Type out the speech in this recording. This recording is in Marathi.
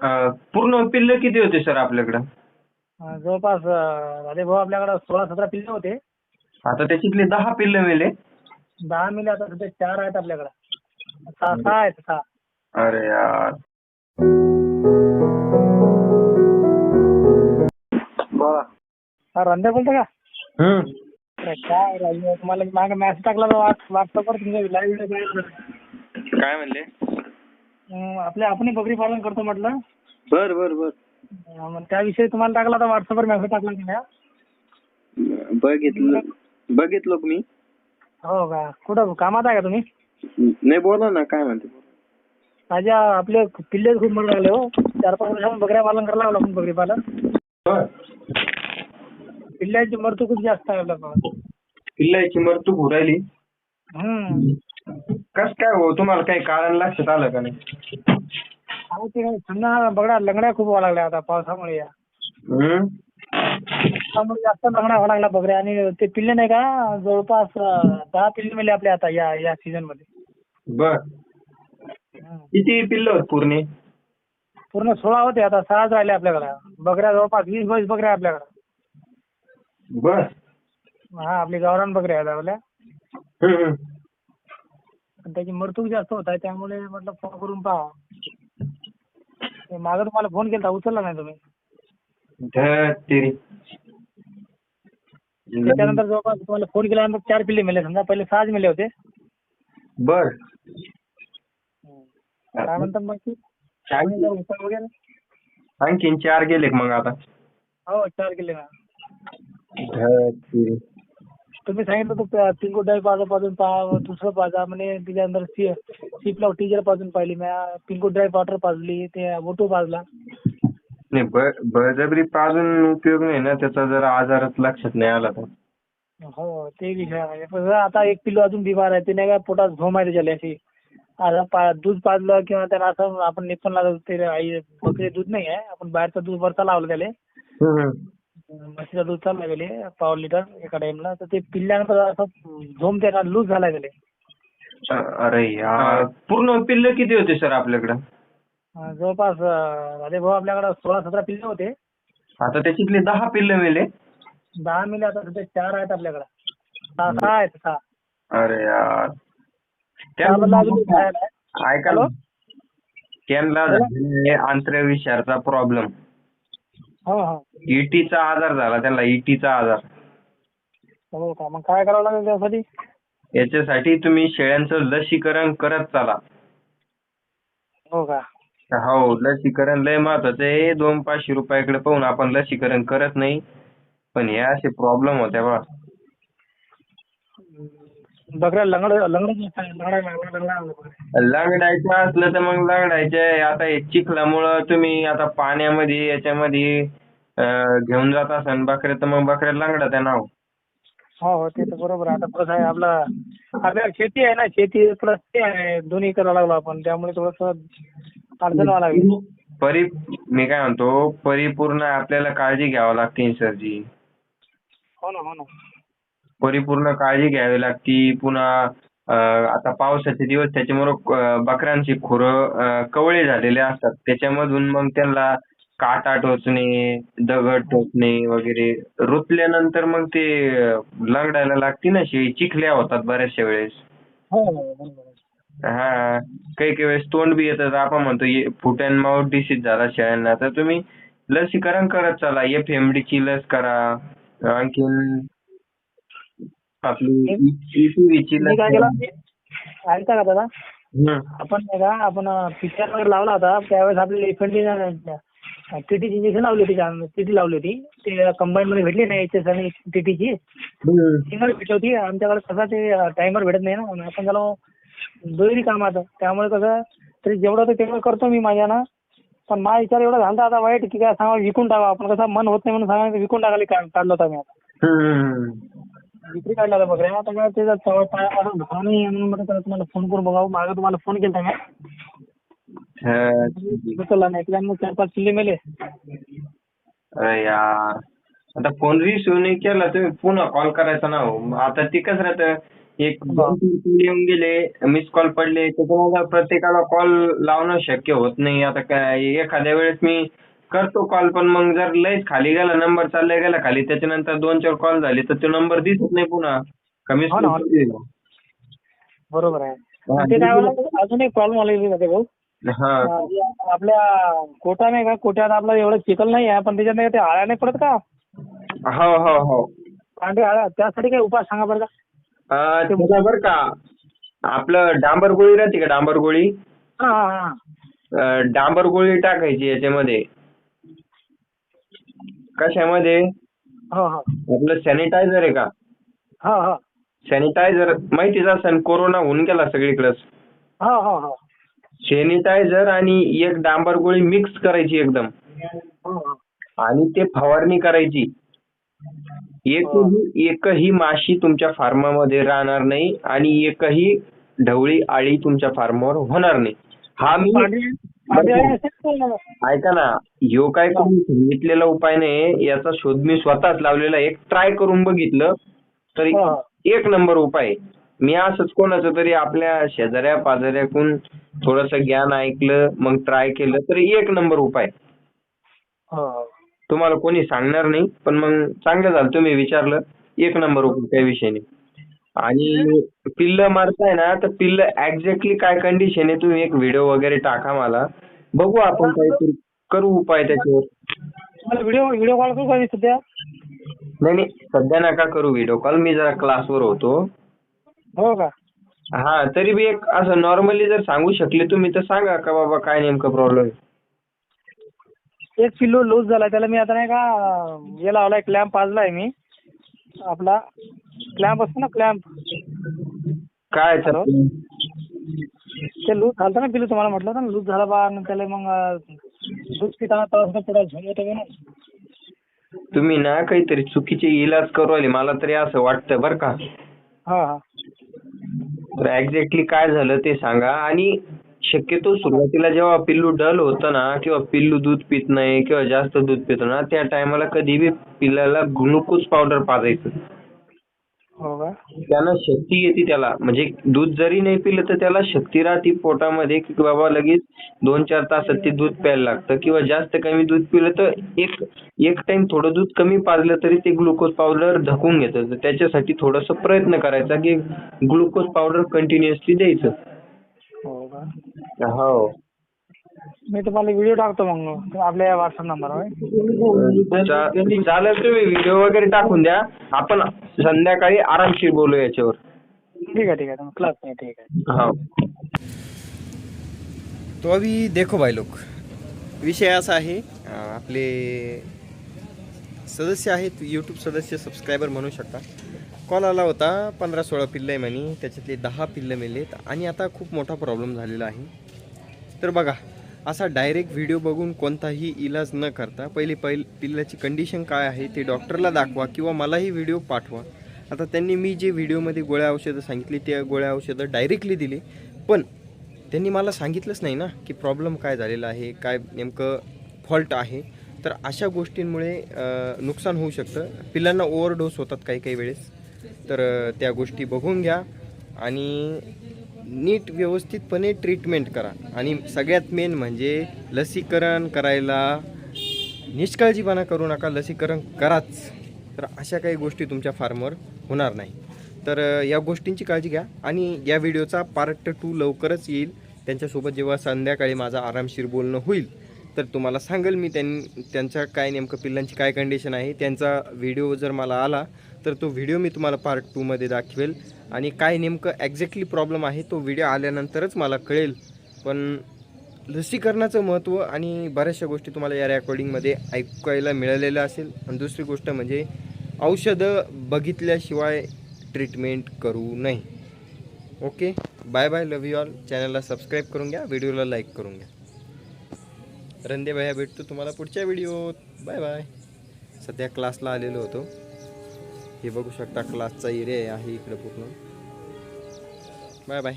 अं, पूर्ण पिल्लं किती होते सर आपल्याकडं? अं, जवळपास अं, झाले भाऊ आपल्याकडे सोळा सतरा पिल्ले होते. आता त्याच्यातले दहा पिल्लं मेले. दहा मिले आता सध्या चार आहेत आपल्याकडे. सहा सहा आहेत सहा. अरे यार. बोला. हा बोलतो का? हम्म. अरे काय तुम्हाला मागे मॅसेज टाकला तर व्हॉट्सअपवर तुमच्या लाईव्ह व्हिडिओ काय म्हणले? आपले आपण बकरी पालन करतो म्हटलं. बर बर बर. मग त्याविषयी तुम्हाला टाकला तर व्हॉट्सअपवर मेसेज टाकला की नाही? बघितलं बघितलं मी. हो का? कुठं कामात आहे का तुम्ही? नाही बोला ना काय म्हणते? माझ्या आपले पिल्ले खूप मरू लागले हो. चार पाच वर्षांनी बकऱ्या पालन करायला लागलो आपण बकरी पालन. पिल्ल्याची मृत्यू खूप जास्त आहे आपल्या पिल्लाची मरतूक होऊ राहिली. हम्म. कस काय हो? तुम्हाला काही कारण लक्षात आलं का नाही? अहो ते थंड बघा लंगड्या खूप व्हायला लागल्या आता पावसामुळे या. हम्म? त्यामुळे जास्त लंगड्या व्हायला लागल्या बकऱ्या आणि ते पिल्ले नाही का जवळपास अं, दहा पिल्ले मिळाले आपले आता या या सीझनमध्ये. बर. हम्म. किती पिल्लं होत पूर्ण? पूर्ण सोळा होते आता सहाच राहिले आपल्याकडे. बकऱ्या जवळपास वीस बावीस बकऱ्या आपल्याकडे. बर. हा आपली गावरान बकऱ्या आहेत आपल्या. हम्म, हम्म. पण त्याची मरतूक जास्त होत आहे त्यामुळे म्हटलं फोन करून पहा. मागं तुम्हाला फोन केला उचलला नाही तुम्ही? त्याच्यानंतर जवळपास तुम्हाला फोन केल्यानंतर चार पिल्ले मिळले समजा पहिले सहाच मिळले होते. बर. काय म्हणतात मग वगैरे? आणखीन चार गेले मग आता. हो चार किल्ले ना. तुम्ही सांगितलं होतं पिंकू डाय पाजा पाजून पहा दुसरं पाजा म्हणे त्याच्यानंतर सी सीपला टीचर पाजून पाहिली म्या पिंकू ड्राय वॉटर पाजली ते ओटो पाजला. नाही ब- बळजबरी पाजून उपयोग नाही ना त्याचा जर आजारच लक्षात नाही आला तर. हो ते विषय आहे. पण आता एक पिल्लू अजून बिमार आहे ते नाही का पोटात झोम आहे त्याच्याला अशी. आता पा दूध पाजलं किंवा त्याला असं आपण निपण लागलं ते आई बकरी दूध नाही आहे आपण बाहेरचं दूध वरचा लावलं त्याला. हम्म. म्हशीचं दूध चाललं गेले पाव लिटर एका टाइमला तर ते पिल्ल्यानंतर असं झोम त्याला लूज झाला गेले. अरे यार. पूर्ण पिल्लं किती होते सर आपल्याकडं? जवळपास अं, झाले भाऊ आपल्याकडे सोळा सतरा पिल्ले होते. आता त्याच्यातले दहा पिल्लं मेले. दहा मिले आता सध्या चार आहेत आपल्याकडे. सहा सहा आहेत सहा. अरे यार. त्याबद्दल अजून काय आहे? ऐका हॅलो? ना. त्यांना झालेले आंतरविषारचा प्रॉब्लेम हो हो. इटीचा आजार झाला त्यांना इटीचा आजार हो का? मग काय करावं लागेल त्यासाठी? याच्यासाठी तुम्ही शेळ्यांचं लसीकरण करत चाला. हो का? हो लसीकरण लय महत्वाचं आहे. दोन पाचशे रुपयाकडे पाहून आपण लसीकरण करत नाही. पण हे असे प्रॉब्लेम होत्या बा बकऱ्या लंगड लंगड लंगडा लंगडा लंगडायचं असलं तर मग लंगडायचे. आता हे चिखलामुळं तुम्ही आता पाण्यामध्ये याच्यामध्ये घेऊन जात असाल बकऱ्या तर मग बकऱ्या लंगडत आहे ना हो. हो हो ते तर बरोबर आहे. आता कसं आहे आपला आपल्याला शेती आहे ना शेती प्लस ते आहे दोन्ही करावं लागलो आपण. त्यामुळे थोडस अडचण व्हावं लागली. परि मी काय म्हणतो परिपूर्ण आपल्याला काळजी घ्यावी लागते सरजी हो ना हो ना. परिपूर्ण काळजी घ्यावी लागती. पुन्हा अं, आता पावसाचे दिवस त्याच्यामुळे बकऱ्यांची खुरं कवळे झालेले असतात. त्याच्यामधून मग त्यांना काटा टोचणे दगड टोचणे वगैरे रुतल्यानंतर मग ते लंगडायला लागती ना शेळी चिखल्या होतात बऱ्याचशा वेळेस. हो हो बरोबर. आहे. हा काही काही वेळेस तोंड बी येतं. तर आपण म्हणतो फुट अँड माउथ डिसीज झाला शेळ्यांना तर तुम्ही लसीकरण करत चला. एफ एम डी ची लस करा. आणखीन मी लस काय करा. केलं ऐकता का दादा. आपण नाही का आपण पिक्चर वगैरे लावला होता त्यावेळेस आपल्याला इफेंटी टीटीची इंजेक्शन लावली होती टीटी लावली होती. ते कंबाईन मध्ये भेटली नाही एच एस आणि टीटीची. सिंगल भेटली होती. आमच्याकडे कसं ते टायमर भेटत नाही ना. आपण त्याला दोन्ही कामाचं त्यामुळे कसं तरी जेवढं होतं तेवढं करतो मी माझ्यानं पण माझा विचार एवढा झाला आता वाईट की काय सांगा विकून टाका आपण कसं मन होत नाही म्हणून सांगा विकून टाकायला काढ- काढलं होतं मी आता. विक्री काढला होता बकऱ्या आता काय त्याचा सवय पायापासून धुवा नाही आहे म्हणून म्हटलं चला तुम्हाला फोन करून बघावं मागं तुम्हाला फोन केला मी हा. उचलला नाही त्यामुळे चार पाच किल्ले मेले. अरे यार आता फोन रिसिव्ह नाही केला तुम्ही पुन्हा कॉल करायचा ना हो. आता ते कसं राहतं. एक दोन तीन call येऊन गेले मिस कॉल पडले त्याच्यामुळे प्रत्येकाला कॉल लावणं शक्य होत नाही. आता काय एखाद्या वेळेस मी करतो कॉल पण मग जर लयच खाली गेला नंबर चालला गेला खाली त्याच्यानंतर दोन चार कॉल झाले तर तो नंबर दिसत नाही पुन्हा. कमीच हो ना, हो ना. बरोबर आहे. हा, ते काय मला अजून एक प्रॉब्लेम भाऊ. हा. अं, आपल्या कोटा नाही का? कोट्यात आपलं एवढं चिखल नाही आहे पण त्याच्यात नाही ते आळ्या नाही पडत का? हो हो हो. पांढरी आळ्या त्यासाठी काही उपाय सांगा बरं का? अं, बरं का आपलं डांबर गोळी राहते का डांबर गोळी? हा हा हा. डांबर गोळी टाकायची याच्यामध्ये. कशामध्ये? हो हो. आपलं सॅनिटायझर आहे का? हो हो. सॅनिटायझर माहितीच असेल कोरोना होऊन गेला सगळीकडेच. हो हो हो. सॅनिटायझर आणि एक डांबर गोळी मिक्स करायची एकदम. हो आणि ते फवारणी करायची. एकही एकही माशी तुमच्या फार्मामध्ये राहणार नाही आणि एकही ढवळी आळी तुमच्या फार्मावर होणार नाही. हा मी तर ऐका ना ह्यो काय कोणी सांगितलेला उपाय नाही याचा शोध मी स्वतःच लावलेला. एक ट्राय करून बघितलं तर हो, हो. एक नंबर उपाय. मी असंच कोणाचं तरी आपल्या शेजाऱ्या पाजाऱ्याकून थोडस ज्ञान ऐकलं मग ट्राय केलं तर एक नंबर उपाय हो हो तुम्हाला कोणी सांगणार नाही पण मग चांगलं झालं तुम्ही विचारलं एक नंबर उपाय काही विषय नाही आणि पिल्ल मारताय ना तर पिल्ल एक्झॅक्टली काय कंडिशन आहे तुम्ही एक व्हिडिओ वगैरे टाका मला. बघू आपण काहीतरी करू उपाय त्याच्यावर. मला व्हिडिओ व्हिडिओ कॉल करू का मी सध्या? नाही नाही सध्या नका करू व्हिडिओ कॉल मी जरा क्लासवर होतो. हो का? हा तरी बी एक असं नॉर्मली जर सांगू शकले तुम्ही तर सांगा का बाबा काय नेमकं प्रॉब्लेम एक किलो लूज झाला त्याला मी आता नाही का हे लावलाय क्लॅम्प पाजलाय मी आपला. क्लॅम्प असतो ना क्लॅम्प काय हॅलो? ते लूज झालं ना पिलू तुम्हाला म्हटलं ना लूज झाला बा आणि त्याला मग अं, दूध पिताना झोम म्हणून. तुम्ही ना काहीतरी चुकीचे इलाज करू राहिले मला तरी असं वाटतं बरं का. हा हा. तर एक्झॅक्टली काय झालं ते सांगा. आणि शक्यतो सुरुवातीला जेव्हा पिल्लू डल होतं ना किंवा पिल्लू दूध पित नाही किंवा जास्त दूध पितो ना त्या टायमाला कधी बी पिल्लाला ग्लुकोज पावडर पाजायचं. त्यानं शक्ती येते त्याला. म्हणजे दूध जरी नाही पिलं तर त्याला शक्ती राहते पोटामध्ये की बाबा लगेच दोन चार तासात ते दूध प्यायला लागतं. किंवा जास्त कमी दूध पिलं तर एक एक टाइम थोडं दूध कमी पाजलं तरी ते ग्लुकोज पावडर धकून घेतं. तर त्याच्यासाठी थोडासा प्रयत्न करायचा की ग्लुकोज पावडर कंटिन्युअसली द्यायचं. हो हो. मी तुम्हाला व्हिडिओ टाकतो मग. आपल्या व्हॉट्सअप नंबरवर चा- चालेल तुम्ही व्हिडिओ वगैरे टाकून द्या. आपण संध्याकाळी आरामशीर बोलू याच्यावर. ठीक आहे ठीक आहे. क्लास नाही ठीक आहे. हो. तो अभी देखो भाई लोग. विषय असा आहे आपले सदस्य आहेत यूट्यूब सदस्य सबस्क्रायबर म्हणू शकता. कॉल आला होता पंधरा सोळा पिल्लं आहे म्हणे त्याच्यातले दहा पिल्लं मेलेत. आणि आता खूप मोठा प्रॉब्लेम झालेला आहे. तर बघा असा डायरेक्ट व्हिडिओ बघून कोणताही इलाज न करता पहिले पहिल पिल्लाची कंडिशन काय आहे ते डॉक्टरला दाखवा किंवा मलाही व्हिडिओ पाठवा. आता त्यांनी मी जे व्हिडिओमध्ये गोळ्या औषधं सांगितली त्या गोळ्या औषधं डायरेक्टली दिली. पण त्यांनी मला सांगितलंच नाही ना की प्रॉब्लेम काय झालेला आहे काय नेमकं फॉल्ट आहे. तर अशा गोष्टींमुळे नुकसान होऊ शकतं. पिल्लांना ओव्हरडोस होतात काही काही वेळेस. तर त्या गोष्टी बघून घ्या. आणि नीट व्यवस्थितपणे ट्रीटमेंट करा. आणि सगळ्यात मेन म्हणजे लसीकरण करायला निष्काळजीपणा करू नका लसीकरण कराच. तर अशा काही गोष्टी तुमच्या फार्मवर होणार नाही. तर या गोष्टींची काळजी घ्या आणि या व्हिडिओचा पार्ट टू लवकरच येईल. त्यांच्यासोबत जेव्हा संध्याकाळी माझा आरामशीर बोलणं होईल तर तुम्हाला सांगेल मी त्यां त्यांच्या काय नेमकं पिल्लांची काय कंडिशन आहे. त्यांचा व्हिडिओ जर मला आला तर तो व्हिडिओ मी तुम्हाला पार्ट टूमध्ये दाखवेल. आणि काय नेमकं एक्झॅक्टली प्रॉब्लेम आहे तो व्हिडिओ आल्यानंतरच मला कळेल. पण लसीकरणाचं महत्त्व आणि बऱ्याचशा गोष्टी तुम्हाला या रेकॉर्डिंगमध्ये ऐकायला मिळालेल्या असेल. आणि दुसरी गोष्ट म्हणजे औषधं बघितल्याशिवाय ट्रीटमेंट करू नये. Okay bye bye love you all चॅनलला सबस्क्राईब करून घ्या व्हिडिओला लाईक करून घ्या. रंदे भैया भेटतो तुम्हाला पुढच्या व्हिडिओत बाय बाय सध्या क्लासला आलेलो होतो. हे बघू शकता क्लासचा एरिया आहे इकडं पूर्ण. Bye bye